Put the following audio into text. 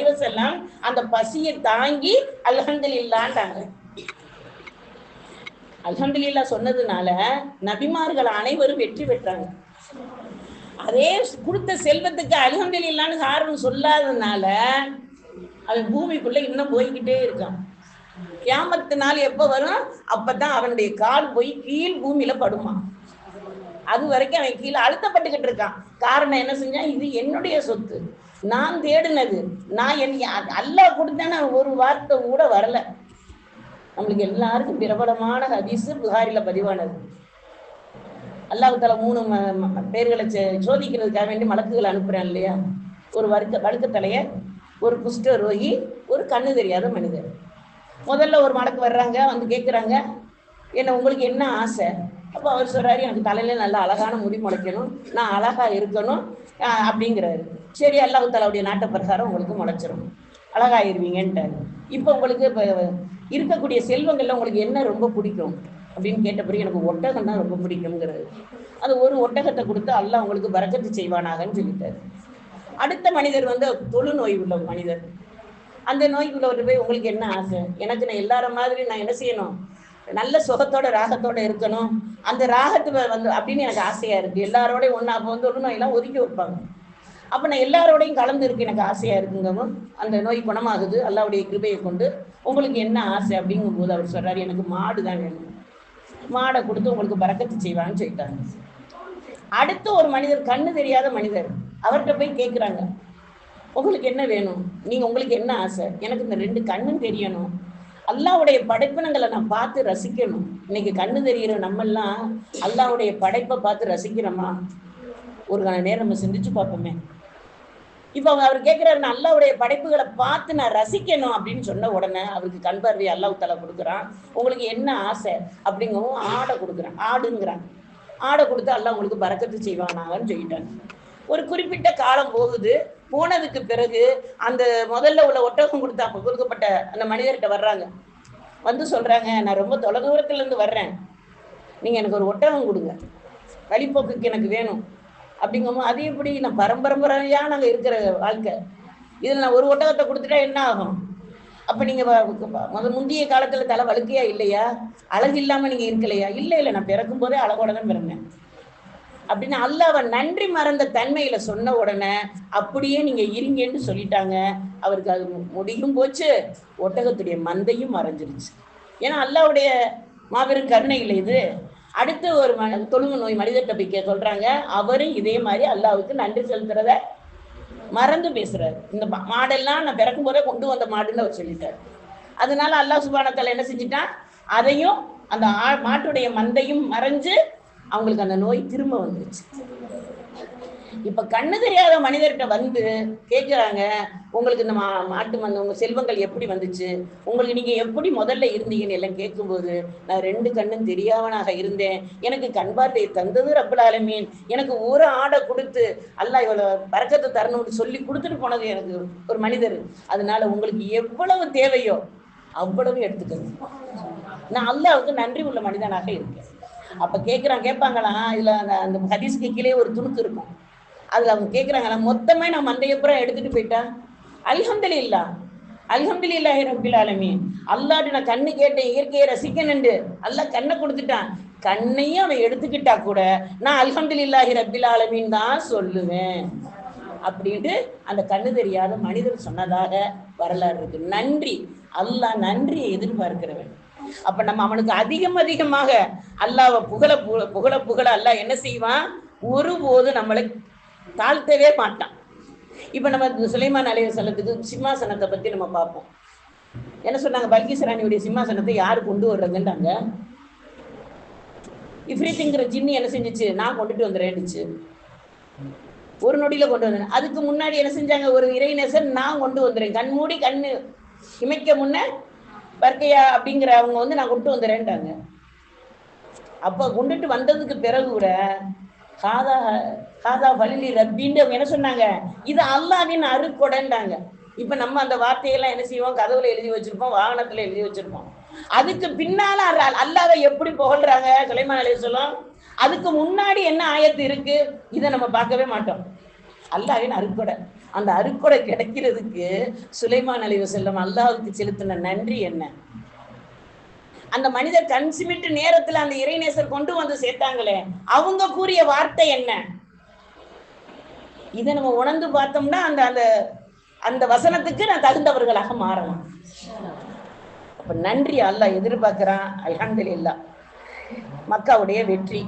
எல்லாம் அந்த பசியை தாங்கி அல்ஹம்துலில்லான்றாங்க அல்ஹம்துலில்லா சொன்னதுனால நபிமார்கள் அனைவரும் வெற்றி பெற்றாங்க. அதே கொடுத்த செல்வத்துக்கு அல்ஹம்துலில்லான்னு காரணம் சொல்லாததுனால அவன் பூமிக்குள்ள இன்னும் போய்கிட்டே இருக்கான். கியாமத்து நாள் எப்ப வரும்? அப்பதான் அவனுடைய கால் போய் கீழ் பூமியில படுமா அது வரைக்கும் அவன் கீழே அழுத்தப்பட்டுக்கிட்டு இருக்கான். காரணம் என்ன செஞ்சான்? இது என்னுடைய சொத்து. நான் தேடினது. நான் என் அல்லாஹ் கொடுத்தேன்னு ஒரு வார்த்தை கூட வரல. நம்மளுக்கு எல்லாருக்கும் பிரபலமான ஹதீஸ் புகாரில பதிவானது. அல்லாஹ் தலா மூணு ம- ம- பேர்களை சே- சோதிக்கிறதுக்காக வேண்டி மலக்குகள் அனுப்புறேன் இல்லையா? ஒரு வழுக்க வழுக்கத்தலையர் ஒரு குஷ்ட ரோகி ஒரு கண்ணு தெரியாத மனிதர். முதல்ல ஒரு மடக்கு வர்றாங்க வந்து கேட்குறாங்க என்ன உங்களுக்கு என்ன ஆசை? அப்போ அவர் சொல்றாரு எனக்கு தலையில நல்லா அழகான முடி முளைக்கணும். நான் அழகா இருக்கணும். அப்படிங்கிறாரு. சரி அல்லாஹு தலாவுடைய நாட்ட பிரகாரம் உங்களுக்கு முளைச்சிரும். அழகாயிருவீங்கன்ட்டு இப்போ உங்களுக்கு இப்போ இருக்கக்கூடிய செல்வங்கள்ல உங்களுக்கு என்ன ரொம்ப பிடிக்கும்? அப்படின்னு கேட்ட பிறகு எனக்கு ஒட்டகம் தான் ரொம்ப பிடிக்குங்கிறது அது ஒரு ஒட்டகத்தை கொடுத்து அல்லாஹ் உங்களுக்கு பரக்கத்து செய்வானாகன்னு சொல்லிட்டாரு. அடுத்த மனிதர் வந்து தொழுநோய் உள்ள மனிதர். அந்த நோய்க்குள்ளவர் போய் உங்களுக்கு என்ன ஆசை? எனக்கு நான் எல்லார மாதிரி நான் என்ன செய்யணும்? நல்ல சுகத்தோட ராகத்தோட இருக்கணும். அந்த ராகத்து வந்து அப்படின்னு எனக்கு ஆசையா இருக்கு. எல்லாரோடையும் ஒண்ணா அப்போ வந்து ஒரு நோயெல்லாம் ஒதுக்கி வைப்பாங்க. அப்ப நான் எல்லாரோடையும் கலந்து இருக்கு எனக்கு ஆசையா இருக்குங்கவும் அந்த நோய் குணமாகுது அல்லாவுடைய கிருபையை கொண்டு உங்களுக்கு என்ன ஆசை அப்படிங்கும் போது அவர் சொல்றாரு எனக்கு மாடு தான் வேணும். மாடை கொடுத்து உங்களுக்கு பறக்கத்து செய்வான்னு சொல்லிட்டாங்க அடுத்து ஒரு மனிதர் கண்ணு தெரியாத மனிதர் அவர்கிட்ட போய் கேட்குறாங்க உங்களுக்கு என்ன வேணும்? நீங்க உங்களுக்கு என்ன ஆசை? எனக்கு இந்த ரெண்டு கண்ணும் தெரியணும். அல்லாவுடைய படைப்பினங்களை நான் பார்த்து ரசிக்கணும். இன்னைக்கு கண்ணு தெரிகிற நம்மெல்லாம் அல்லாவுடைய படைப்பை பார்த்து ரசிக்கிறோமா? ஒரு கண நேரம் நம்ம சிந்திச்சு பார்ப்போமே. இப்போ அவங்க அவர் கேட்குறாரு நான் அல்லாவுடைய படைப்புகளை பார்த்து நான் ரசிக்கணும் அப்படின்னு சொன்ன உடனே அவருக்கு கண் பார்வை அல்லாஹ் தலை கொடுக்குறான். உங்களுக்கு என்ன ஆசை? அப்படிங்கவும் ஆடை கொடுக்குறான். ஆடுங்கிறான் ஆடை கொடுத்து அல்லாஹ் உங்களுக்கு பறக்கத்து செய்வானாங்கன்னு சொல்லிட்டாங்க. ஒரு குறிப்பிட்ட காலம் போகுது. போனதுக்கு பிறகு அந்த முதல்ல உள்ள ஒட்டகம் கொடுத்தா கொடுக்கப்பட்ட அந்த மனிதர்கிட்ட வர்றாங்க. வந்து சொல்றாங்க நான் ரொம்ப தொலைதூரத்துல இருந்து வர்றேன். நீங்க எனக்கு ஒரு ஒட்டகம் கொடுங்க. வழிபோக்குக்கு எனக்கு வேணும். அப்படிங்கும்போது அது எப்படி? நான் பரம்பரம்பரையா நாங்க இருக்கிற வாழ்க்கை. இதுல நான் ஒரு ஒட்டகத்தை கொடுத்துட்டா என்ன ஆகும்? அப்ப நீங்க முந்தைய காலத்துல தலை வழுக்கையா இல்லையா? அழகு இல்லாம நீங்க இருக்கலையா? இல்ல இல்ல. நான் பிறக்கும் போதே அழகோட தான் பிறந்தேன். அப்படின்னு அல்லாஹ் நன்றி மறந்த தன்மையில சொன்ன உடனே அப்படியே நீங்க இருங்கன்னு சொல்லிட்டாங்க. அவருக்கு அது முடியும் போச்சு. ஒட்டகத்துடைய மந்தையும் மறைஞ்சிருச்சு. ஏன்னா அல்லாவுடைய மாபெரும் கருணை இல்லை இது. அடுத்து ஒரு ம தொழுவு நோய் மனிதர்கிட்ட போய் கே- சொல்றாங்க. அவரும் இதே மாதிரி அல்லாவுக்கு நன்றி செலுத்துறத மறந்து பேசுறாரு. இந்த மா- மாடெல்லாம் நான் பிறக்கும் போதே கொண்டு வந்த மாடுன்னு அவர் சொல்லிட்டாரு. அதனால அல்லாஹ் சுபானத்தால என்ன செஞ்சிட்டான்? அதையும் அந்த ஆ- மாட்டுடைய மந்தையும் மறைஞ்சு அவங்களுக்கு அந்த நோய் திரும்ப வந்துருச்சு. இப்ப கண்ணு தெரியாத மனிதர்கிட்ட வந்து கேக்குறாங்க உங்களுக்கு இந்த மா மாட்டு மந்த உங்க செல்வங்கள் எப்படி வந்துச்சு? உங்களுக்கு நீங்க எப்படி முதல்ல இருந்தீங்கன்னு எல்லாம் கேட்கும்போது நான் ரெண்டு கண்ணும் தெரியாதவனாக இருந்தேன். எனக்கு கண் பார்வையை தந்தது ரப்பல் ஆலமீன். எனக்கு ஒரு ஆடை கொடுத்து அல்லாஹ் இவ்வளவு பறக்கத்தை தரணும்னு சொல்லி கொடுத்துட்டு போனது எனக்கு ஒரு மனிதர். அதனால உங்களுக்கு எவ்வளவு தேவையோ அவ்வளவு எடுத்துக்கணும் நான் அல்லாவுக்கு நன்றி உள்ள மனிதனாக இருக்கேன். அப்ப கேட்கிறான் கேட்பாங்களா இதுல அந்த அந்த ஹதீஸ்க்கு கீழே ஒரு துணுக்கு இருக்கும். அதுல அவங்க கேக்குறாங்களா மொத்தமே நான் மந்தையப்புறம் எடுத்துட்டு போயிட்டேன். அல்ஹம்துலில்லா. அல்ஹம்துலில்லாஹி ரப்பில் ஆலமீன். அல்லாட்டு நான் கண்ணு கேட்டேன் இயற்கையை ரசிக்கணுண்டு அல்லா கண்ணை கொடுத்துட்டான். கண்ணையும் அவன் எடுத்துக்கிட்டா கூட நான் அல்ஹம்துலில்லாஹி ரபில் ஆலமீன் தான் சொல்லுவேன். அப்படின்ட்டு அந்த கண்ணு தெரியாத மனிதர் சொன்னதாக வரலாறு இருக்கு. நன்றி. அல்லாஹ் நன்றியை எதிர்பார்க்கிறவன். அப்ப நம்ம அவனுக்கு அதிகம் அதிகமாக அல்லாவை புகழ புகழ புகழ அல்லாஹ் என்ன செய்வான்? ஒருபோது நம்மளை தாழ்த்தவே மாட்டான். இப்ப நம்ம இந்த சுலைமான் அலைய செல்லத்துக்கு சிம்மாசனத்தை பத்தி நம்ம பார்ப்போம். என்ன சொன்னாங்க? பல்கிசராணியுடைய சிம்மாசனத்தை யாரு கொண்டு வர்றதுன்றாங்க இஃப்ரீத்திங்கிற ஜின்னி என்ன செஞ்சிச்சு? நான் கொண்டுட்டு வந்துடுறேன்னுச்சு ஒரு நொடியில கொண்டு வந்தேன். அதுக்கு முன்னாடி என்ன செஞ்சாங்க? ஒரு இறைநேசர் நான் கொண்டு வந்துடுறேன் கண் மூடி கண்ணு இமைக்க முன்ன பர்க்கையா அப்படிங்கிற அவங்க வந்து நான் கொண்டு வந்துடுறேன்ட்டாங்க அப்ப கொண்டுட்டு வந்ததுக்கு பிறகு கூட காதா காதா பலிலி ரப்பின்னு அவங்க என்ன சொன்னாங்க? இது அல்லாவின் அருக்கொடைன்றாங்க. இப்ப நம்ம அந்த வார்த்தையெல்லாம் என்ன செய்வோம்? கதவுல எழுதி வச்சிருப்போம் வாகனத்துல எழுதி வச்சிருப்போம். அதுக்கு பின்னால அல்ல- அல்லாவை எப்படி புகழ்றாங்க? சுலைமான் அலைஹிஸ்ஸலாம் அதுக்கு முன்னாடி என்ன ஆயத்து இருக்கு? இதை நம்ம பார்க்கவே மாட்டோம். அல்லாவின் அருக்கொடை. அந்த அருக்கொடை கிடைக்கிறதுக்கு சுலைமான் அலைவு செல்லம் அல்லாவுக்கு செலுத்தின நன்றி என்ன? அந்த மனிதர் கண் சிமிட்டு நேரத்துல அந்த இறைநேசர் கொண்டு வந்து சேர்த்தாங்களே அவங்க கூறிய வார்த்தை என்ன? இதை நம்ம உணர்ந்து பார்த்தோம்னா அந்த அந்த அந்த வசனத்துக்கு நான் தகுந்தவர்களாக மாறலாம். அப்ப நன்றி அல்லாஹ் எதிர்பார்க்கிறான் அல்ஹம்துலில்லாஹ். மக்காவுடைய வெற்றி.